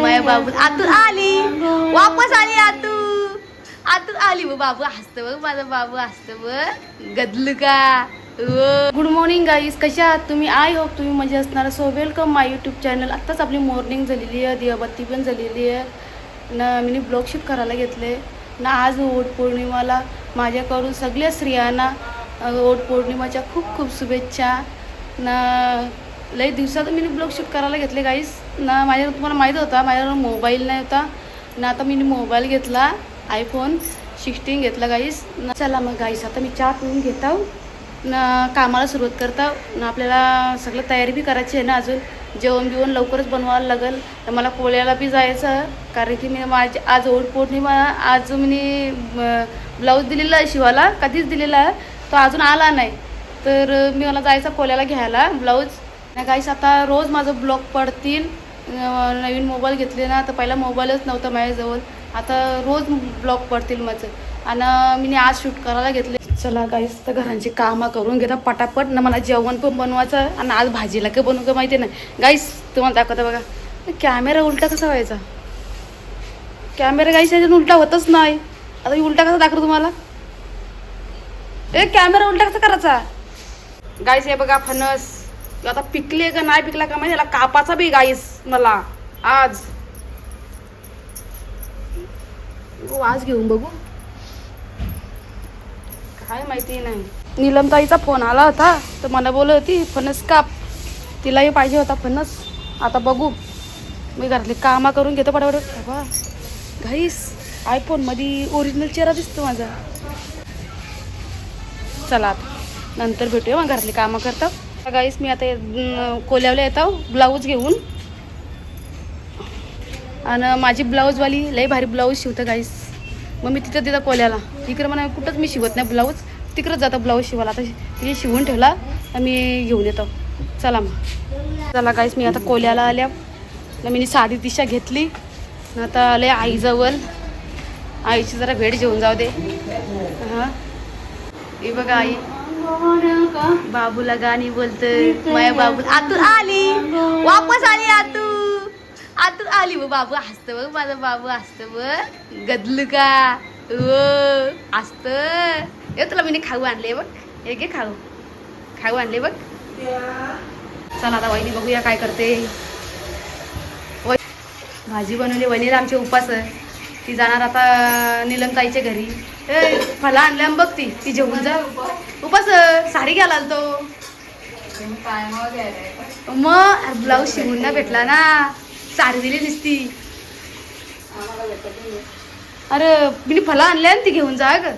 माया बाबू आतू आली. वापस आली आतू. आतू आली बघ बाबू हसत बघ माझा बाबू हसत बघ. गदलू का? गुड मॉर्निंग गाईज कशा आहात तुम्ही? आय होप तुम्ही मजा असणार. So welcome my YouTube channel आत्ताच आपली मॉर्निंग झालेली आहे. दिवाबत्ती पण झालेली आहे. ना मी ब्लॉग शूट करायला घेतले. ना आज ओट पौर्णिमाला. माझ्याकडून सगळ्या स्त्रियांना अ, पौर्णिमाच्या खूप खूप शुभेच्छा. ना लई दिवसात मी ब्लॉग शूट करायला घेतले गाईस ना माझ्याकडे तुम्हाला माहीत होता माझ्याकडे मोबाईल नाही होता. ना आता मी मोबाईल घेतला आयफोन सिक्स्टीन घेतला गाईस ना चला मग गाईस आता मी चहा पिऊन घेत ना कामाला सुरुवात करता ना आपल्याला सगळं तयारी बी करायची आहे ना अजून. जेवण बिवण लवकरच बनवायला लागेल. तर मला पोळ्याला बी जायचं कारण की मी माझी आज ओढपोट नाही मला आज मी ब्लाऊज दिलेला आहे शिवाला कधीच दिलेला आहे. तो अजून आला नाही. तर मी मला जायचं कोल्याला घ्यायला ब्लाऊज. नाही काहीच आता रोज माझं ब्लॉग पडतील नवीन मोबाईल घेतले ना तर पहिला मोबाईलच नव्हता माझ्याजवळ. आता रोज ब्लॉग पडतील माझं. आणि मी आज शूट करायला घेतले. चला गाईस तर घरांची कामं करून घेता पटापट. ना मला जेवण पण बनवायचं आणि आज भाजीला काय बनवू का माहिती नाही. गाईस तुम्हाला दाखवता बघा. कॅमेरा उलटा कसा व्हायचा? कॅमेरा गाईस याच्यात उलटा होतच नाही. आता मी उलटा कसा दाखवतो तुम्हाला? ए कॅमेरा उलटा कसा करायचा? गाईस हे बघा फणस. आता पिकले का नाही पिकला का माहिती? याला कापाचा बी गाईस मला. आज. हो, आज घेऊन बघू. काय माहिती नाही. नीलमताईचा फोन आला होता. तर मला बोलत होती फणस काप. तिलाही पाहिजे होता फणस. आता बघू. मी घरातली कामा करून घेतो पटापट. बाबा घाईस आयफोनमध्ये ओरिजिनल चेहरा दिसतो माझा. चला आता. नंतर भेटूया मग घरातली कामं करता. गाईस मी आता कोल्यावला येतो ब्लाऊज घेऊन. आणि माझी ब्लाऊजवाली लई भारी ब्लाऊज शिवतं गाईस मग मी तिथं तिथं कोल्याला. इकडं म्हणा कुठंच मी शिवत नाही ब्लाऊज तिकडंच जातं ब्लाऊज शिवायला. आता तिथे शिवून ठेवला तर मी घेऊन येतो. चला मग. चला गाईस मी आता कोल्याला आल्या. ना मी साधी दिशा घेतली. आणि आता आले आईजवळ. आईची जरा भेट घेऊन जाऊ दे. हां. हे बघा आई. बाबूला गाणी बोलतोय माया बाबू. आतू आली. वापस आली आतू. आतू आली व बाबू. हसत बघ माझा बाबू हसत बघ. गदलू का? हो, ओ हसत. ये तुला मी खाऊ आणले बघ. हे घे खाऊ. खाऊ आणले बघ. चला आता वहिनी बघूया काय करते. भाजी बनवली वहिनीला आमचे उपास ती जाणार आता निलमताईच्या घरी. ए फला आणल्या बघ ती ती जेवून जा. उपास साडी घ्यायला आलतो. मग ब्लाऊज शिवून ना भेटला ना. साडी दिली दिसती. अरे मी फला आणल्या ती घेऊन जा ग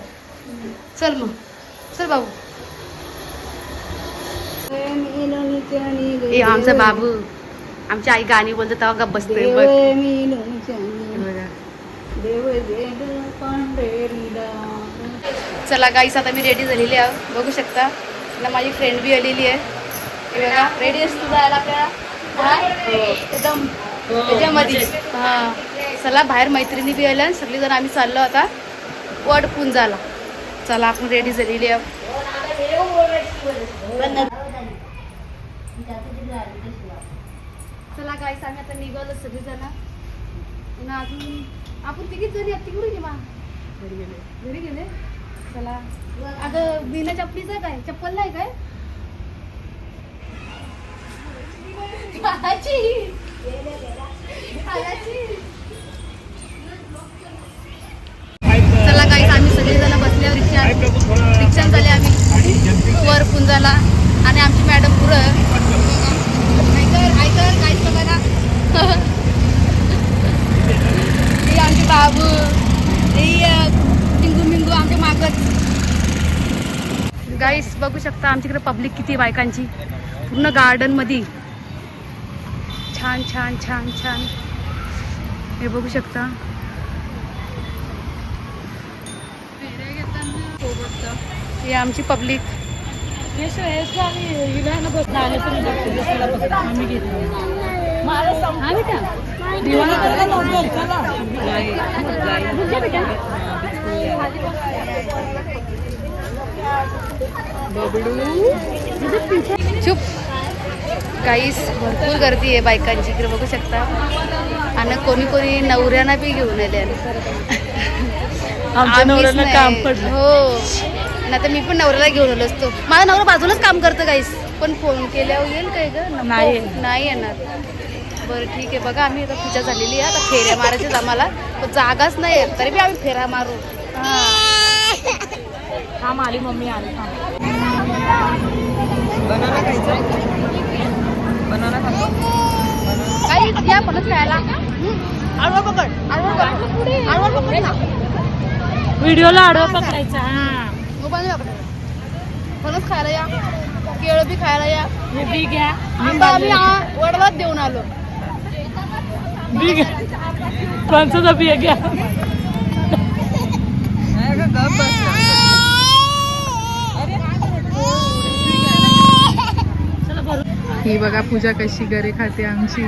चल मग. चल बाबू. ए आमचा बाबू. आमची आई गाणी बोलते तेव्हा गप्प बसते बघा. चला गाईस आता मी रेडी झालेली आहे. बघू शकता. ना माझी फ्रेंड बी आलेली आहे. बघा रेडी असतो जायला आपल्याला? एकदम त्याच्यामध्ये हा. चला बाहेर मैत्रिणी बी आल्या सगळी जण आम्ही चाललो आता वड पुंजाला चला आपण रेडी झालेली आहे. चला गाईस आम्ही आता निघालो सगळी जण अजून आपण तिघीच जणी आहेत तिकडे गेली मा घरी गेले. घरी गेले? चला. अगं बिना चपलीचं काय? चप्पल नाही काय. चला गाईस आम्ही सगळेजण बसले रिक्षा रिक्षात झाले आम्ही. वर पुंजाला आणि आमची मॅडम पुरं ऐकर ऐकर काहीच बघा ना. बाबू हे मिंगू आमच्या मागच. गाईस बघू शकता आमच्याकडे पब्लिक किती बायकांची. पूर्ण गार्डनमध्ये छान छान छान छान. हे बघू शकता. हे आमची पब्लिक चुप. काहीच भरपूर गर्दी आहे बायकांची इकडे बघू शकता. आणि कोणी कोणी नवऱ्यांना बी घेऊन आले हो. नाही तर मी पण नवऱ्याला घेऊन आलो असतो. माझा नवरा बाजूलाच काम करतं काहीच पण फोन केल्यावर येईल काय ग. नाही येणार. बरं ठीक आहे. बघा आम्ही आता पूजा झालेली आहे. आता फेऱ्या मारायच्याच आम्हाला. पण जागाच नाही आहे. तरी बी आम्ही फेरा मारू. थांब आली मम्मी आली थांब. काही या फणस खायला. आडवा पकड. आडवा पकड. आडवा पकड. ना. व्हिडिओला आडवा पकडायचा हा. मोबाईल पकडायचा. फणस खायला या. केळ बी खायला या. हे बी घ्या. आंबा आम्ही वडलाच देऊन आलो. बी घ्या फणसाचा बी घ्या. ही बघा पूजा कशी गरे खाते आमची.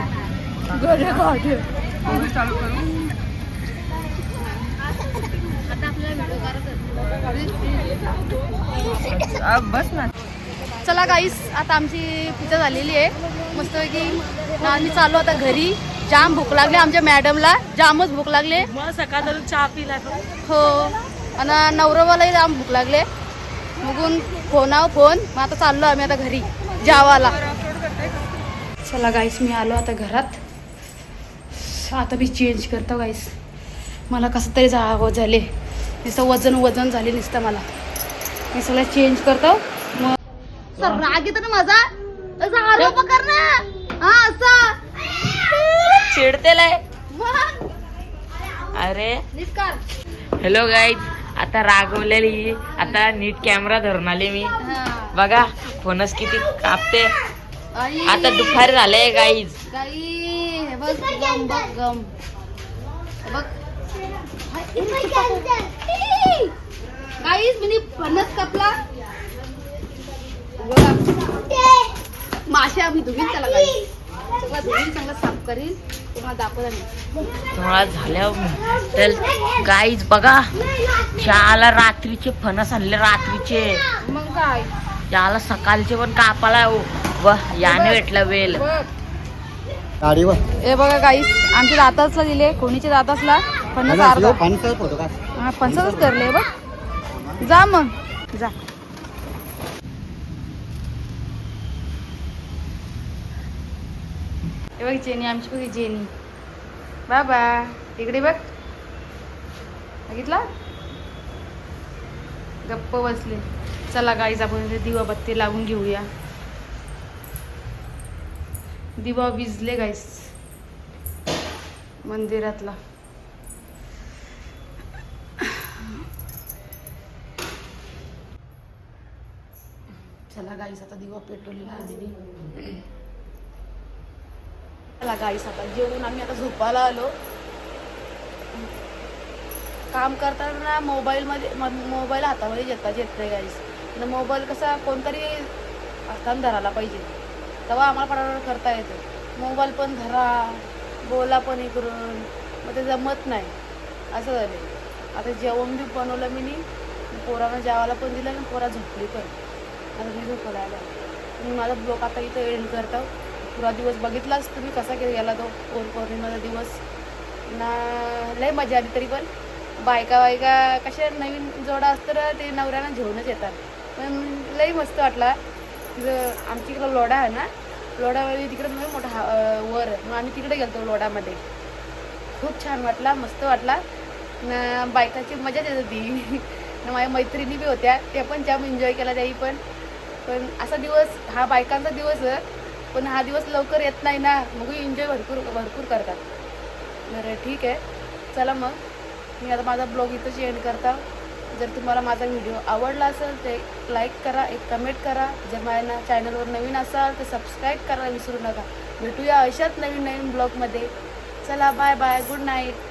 चला गाईस आता आमची पूजा झालेली आहे. मस्तपैकी ना आम्ही चाललो आता घरी. जाम भूक लागली आमच्या मॅडमला जामच भूक लागले. मग सकाळ चहा पिला हो. आणि नवरवालाही जाम भूक लागले. मगून फोनाव फोन मग आता चाललो आम्ही आता घरी जावाला चला गाईस मी आलो आता घरात. आता मी चेंज करतो गाईस मला कसं तरी जा झाले. नुसतं वजन वजन झाले नुसतं मला. मी सगळं चेंज करतो. मग सर राग येतो ना माझा? असा. मग? अरे. हॅलो गाईज आता रागवलेली. आता नीट कॅमेरा धरून आले मी. हा. बघा फोनच किती कापते. आता दुपार झालंय गाईज गाईस मी फणस कापला. आम्ही धुवीन त्याला धुवीन चांगला साफ तुम्हाला दाखवता मी. तुम्हाला झाल्या तर गाईज बघा त्याला रात्रीचे फणस आणले रात्रीचे. मग काय? त्याला सकाळचे पण कापाला व याने भेटला वेल. हे बघा गाईस आमच्या दातासला दिले कोणीच्या दातासला? फणस अर्धा. पाणी होतो का? हा पंचच करले बघ. जा मग. जा. हे बघ जेनी आमची बघ जेनी. बाबा इकडे बघ. बघितला? गप्प बसले. चला गाईज आपण इथे दिवा बत्ती लावून घेऊया. दिवा विजले गाईस मंदिरातला. चला गाईस आता दिवा पेटवलेला आहे मी चला गाईस. आता जेवून आम्ही आता झोपायला आलो. काम करताना मोबाईलमध्ये मोबाईल हातामध्ये जेता येत नाही गाईस. मोबाईल कसा कोणतरी हातानं धरायला पाहिजे. तेव्हा आम्हाला फटाफट करता येतं. मोबाईल पण धरा बोला पण इकडून. मग ते जमत नाही. असं झालं आता जेवण बी बनवलं मी नी पोरांना जेवायला पण दिलं आणि पोरा झोपली पण. आता मी झोपायला आला. मी माझा ब्लॉक आता इथं एंड करतो. पुरा दिवस बघितलाच तुम्ही कसा गेला तो पौर्णिमेचा दिवस? ना लय मजा आली तरी पण. बायका बायका कशा नवीन जोडा असतं तर ते नवऱ्यानं घेऊनच येतात. पण लई मस्त वाटला. तिथं आमच्या इकडं लोडा आहे ना लोढामध्ये तिकडं लय मोठा हा- वर. मग आम्ही तिकडे गेलतो लोडामध्ये खूप छान वाटला मस्त वाटला. न बायकाची मजाच येत होती. माझ्या मैत्रिणी बी होत्या. त्या पण जाम एन्जॉय केला त्याही पण. पण असा दिवस हा बायकांचा दिवस आहे पण हा दिवस लवकर येत नाही ना. मग एन्जॉय भरपूर भरपूर करतात. बरं ठीक आहे. चला मग. मी आता माझा ब्लॉग इथंच एंड करता. जर तुम्हाला माझा व्हिडिओ आवडला असेल तर एक लाईक करा एक कमेंट करा. जर माझ्या चॅनलवर नवीन असाल तर सबस्क्राईब करायला विसरू नका. भेटूया अशाच नवीन नवीन ब्लॉगमध्ये. चला बाय बाय गुड नाईट